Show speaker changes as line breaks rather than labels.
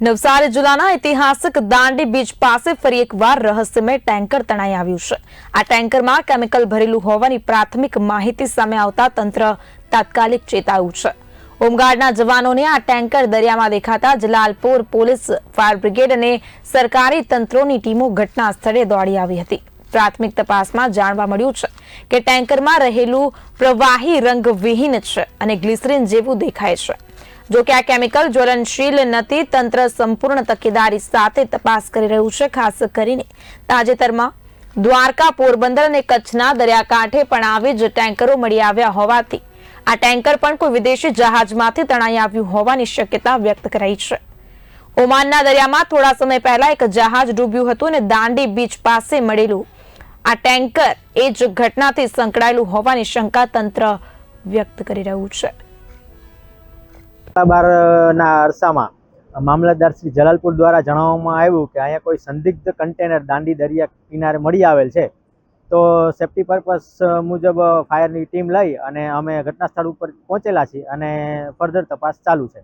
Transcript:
નવસારી જિલ્લાના ઐતિહાસિક દાંડી બીચ પાસે ફરી એકવાર રહસ્યમય ટેન્કર તણાઈ આવ્યું છે. આ ટેન્કરમાં કેમિકલ ભરેલું હોવાની પ્રાથમિક માહિતી સામે આવતા તંત્ર તાત્કાલિક ચેતાયું છે. હોમગાર્ડના જવાનોને આ ટેન્કર દરિયામાં દેખાતા જલાલપોર પોલીસ, ફાયર બ્રિગેડ અને સરકારી તંત્રોની ટીમો ઘટના સ્થળે દોડી આવી હતી. પ્રાથમિક તપાસમાં જાણવા મળ્યું છે કે ટેન્કરમાં રહેલું પ્રવાહી રંગવિહીન છે અને ગ્લિસરીન જેવું દેખાય છે. જો કે આ કેમિકલ જ્વલનશીલ નથી, તંત્ર સંપૂર્ણ તકેદારી સાથે તપાસ કરી રહ્યું છે, ખાસ કરીને તાજેતરમાં દ્વારકા પોરબંદર અને કચ્છના દરિયાકાંઠે પણ આવી જ ટેન્કરો મળી આવ્યા હોવાથી આ ટેન્કર પણ કોઈ વિદેશી જહાજમાંથી તણાઈ આવ્યું હોવાની શક્યતા વ્યક્ત કરાઈ છે. ઓમાનના દરિયામાં થોડા સમય પહેલા એક જહાજ ડૂબ્યું હતું અને દાંડી બીચ પાસે મળેલું આ ટેન્કર એ જ ઘટનાથી સંકળાયેલું હોવાની શંકા તંત્ર વ્યક્ત કરી રહ્યું છે.
બારના અરસામાં મામલતદાર શ્રી જલાલપુર દ્વારા જણાવવામાં આવ્યું કે અહીંયા કોઈ સંદિગ્ધ કન્ટેનર દાંડી દરિયા કિનારે મળી આવેલ છે. તો સેફ્ટી પર્પસ મુજબ ફાયરની ટીમ લઈ અને અમે ઘટના સ્થળ ઉપર પહોંચેલા છીએ અને ફર્ધર તપાસ ચાલુ છે.